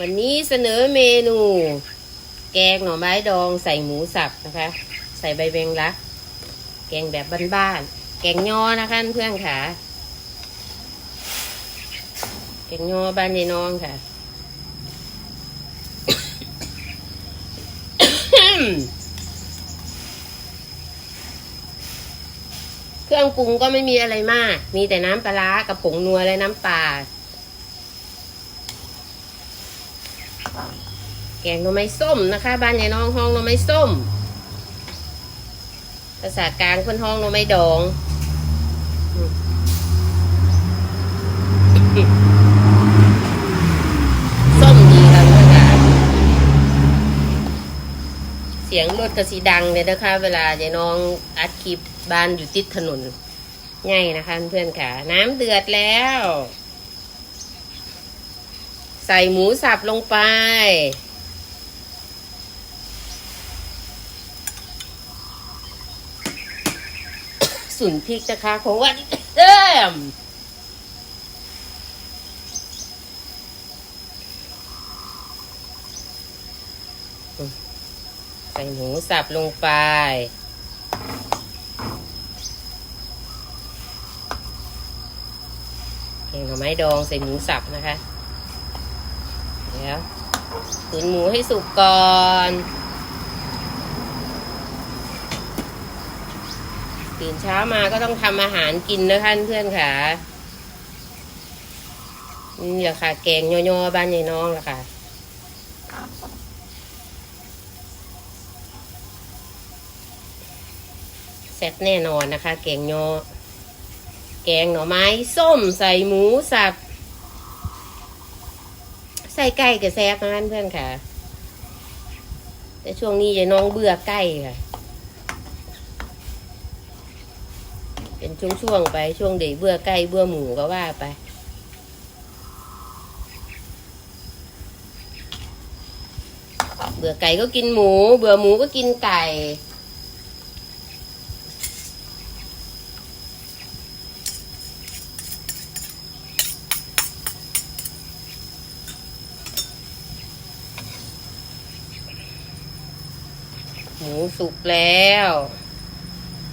วันนี้เสนอเมนู แกงหน่อไม้ดองใส่หมูสับนะคะ ใส่ใบเบงรัก แกงแบบบ้านๆแกงยอนะคะเพื่อนค่ะ แกงยอบ้านยายน้องค่ะเครื่องปรุงก็ไม่มีอะไรมาก มีแต่น้ำปลากับผงนัวและน้ำปลา แกงหน่อไม้ส้มนะคะ บ้านยายน้องห้องหน่อไม้ส้ม ภาษากลางคนห้องหน่อไม้ดองส้มดีค่ะเพื่อนค่ะเสียงรถกระสีดังเลยนะคะ เวลายายน้องอัดคลิปบ้านอยู่ติดถนนง่ายนะคะเพื่อนค่ะ น้ำเดือดแล้ว ใส่หมูสับลงไป สุนพริกนะคะของวันเดิมใส่หมูสับลงไป แกงหน่อไม้ดองใส่หมูสับนะคะ เดี๋ยตุ๋นหมูให้สุกก่อนตื่นเช้ามาก็ต้องทำอาหารกินนะคะเพื่อนค่ะนี่แหละค่ะแกงย่อๆบ้านยายน้องละค่ะแซ่บแน่นอนนะคะ แกงยอแกงหน่อไม้ ส้มใส่หมูสับ ใส่ไก่กับแซ่บนเพื่อนค่ะ แต่ช่วงนี้ยายน้องเบื่อไก่ค่ะ เป็นช่วงๆไปช่วงเด็กเบื่อไก่เบื่อหมูก็ว่าไปเบื่อไก่ก็กินหมู เบื่อหมูก็กินไก่ หมูสุกแล้ว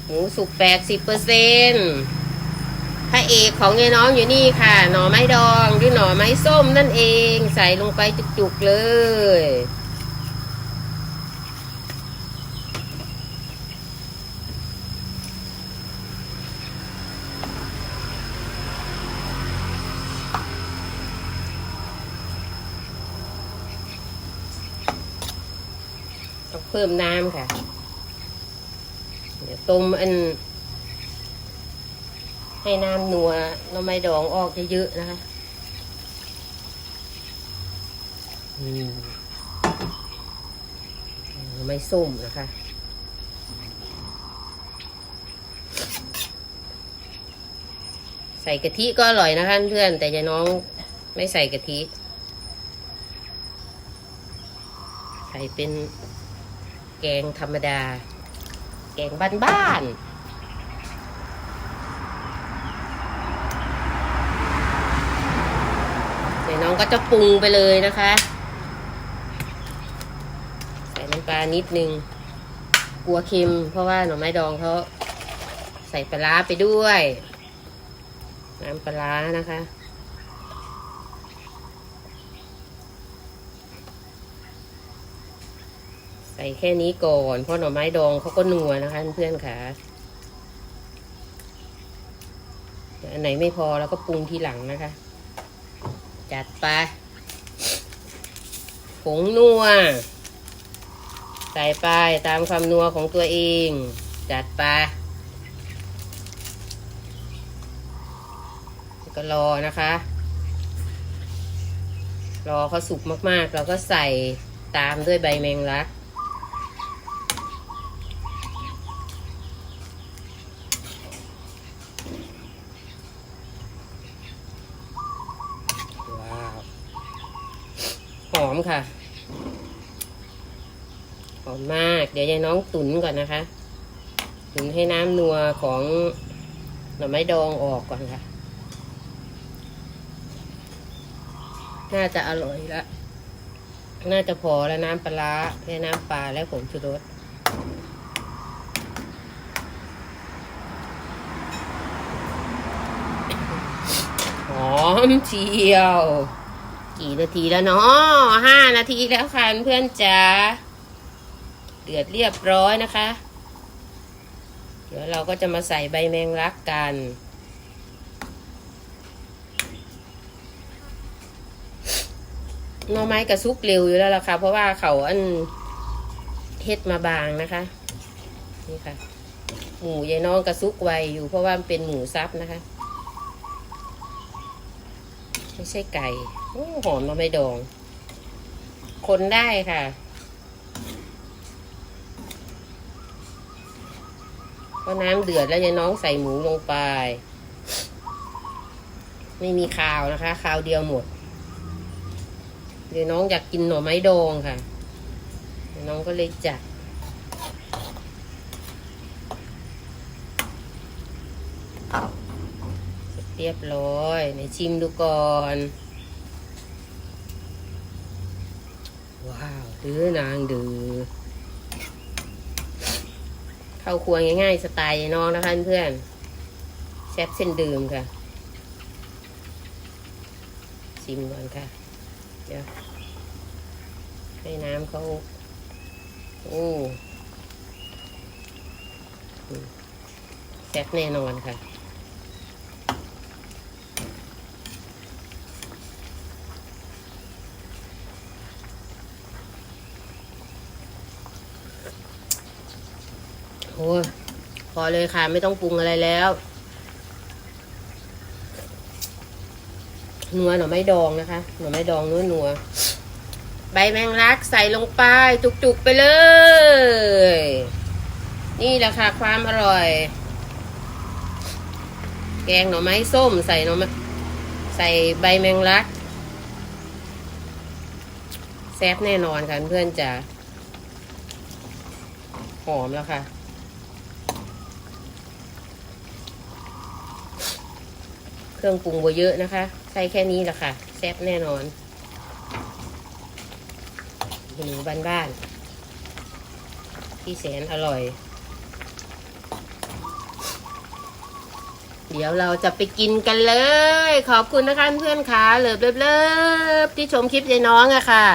หมูสุกแปดสิบเปอร์เซ็นต์พระเอกของยายน้องอยู่นี่ค่ะ หน่อไม้ดองหรือหน่อไม้ส้มนั่นเอง ใส่ลงไปจุกๆเลย เพิ่มน้ำค่ะ เดี๋ยวต้มอัน ให้น้ำนัวน้ำไม้ดองออกเยอะๆนะคะอืมหน่อไม้ส้มนะคะใส่กะทิก็อร่อยนะคะเพื่อนแต่ยายน้องไม่ใส่กะทิ ใส่เป็น แกงธรรมดา แกงบ้านๆเดี๋ยวน้องก็จะปรุงไปเลยนะคะ ใส่น้ำปลานิดนึง กลัวเค็ม เพราะว่าหน่อไม้ดองเขาใส่ปลาไปด้วย น้ำปลานะคะ ส่แค่นี้ก่อนเพราะหน่อไม้ดองเขาก็นัวนะคะเพื่อนๆค่ะอันไหนไม่พอเราก็ปรุงทีหลังนะคะ จัดไปผงนัว ใส่ไปตามความนัวของตัวเอง จัดไปก็รอนะคะ รอเขาสุกมากๆ เราก็ใส่ตามด้วยใบแมงลัก ว้าว ห อมค่ะ หอมมาก เดี๋ยวยายน้องตุ๋นก่อนนะคะ ตุ๋นให้น้ำนัวของหน่อไม้ดองออกก่อนค่ะ น่าจะอร่อยละ น่าจะพอแล้วน้ำปลาและน้ำปลาและผงชูรสหอมเชียว กี่นาทีแล้วเนาะห้านาทีแล้วค่ะเพื่อนจ๋าเดือดเรียบร้อยนะคะ เดี๋ยวเราก็จะมาใส่ใบแมงลักกัน หน่อไม้กระซุกเร็วอยู่แล้วล่ะค่ะ เพราะว่าเขาอันเฮ็ดมาบางนะคะ นี่ค่ะ หมูยายน้องกระซุกไวอยู่เพราะว่ามันเป็นหมูซับนะคะ ไม่ใช่ไก่โอ้หอมหน่อไม้ดอง คนได้ค่ะ พอน้ำเดือดแล้วยายน้องใส่หมูลงไป ไม่มีคาวนะคะ คาวเดียวหมดเดี๋ยวน้องอยากกินหน่อไม้ดองค่ะเดี๋ยน้องก็เลยจัด เรียบร้อยไหนชิมดูก่อน ว้าวดื้อนางดื้อเข้าครัวง่ายๆ สไตล์น้องนะคะเพื่อนแซ่บเส้นเดิมค่ะ ชิมก่อนค่ะ เดี๋ยว ให้น้ำเขาโอ้แซ่บแน่นอนค่ะ โอ้ยพอเลยค่ะ ไม่ต้องปรุงอะไรแล้วนัวหน่อไม้ดองนะคะ หน่อไม้ดองนัวนัวใบแมงลักใส่ลงไปจุกๆไปเลย นี่แหละค่ะ ความอร่อย แกงหน่อไม้ส้มใส่หน่อไม้ใส่ใบแมงลักแซ่บแน่นอนค่ะเพื่อนจ๋าหอมแล้วค่ะ เครื่องปรุงบ่เยอะนะคะ ใส่แค่นี้แหละค่ะ แซ่บแน่นอนหนูบ้านๆที่แสนอร่อย เดี๋ยวเราจะไปกินกันเลย ขอบคุณนะคะเพื่อนๆค่ะเลิฟเลิฟๆที่ชมคลิปยายน้องอะค่ะ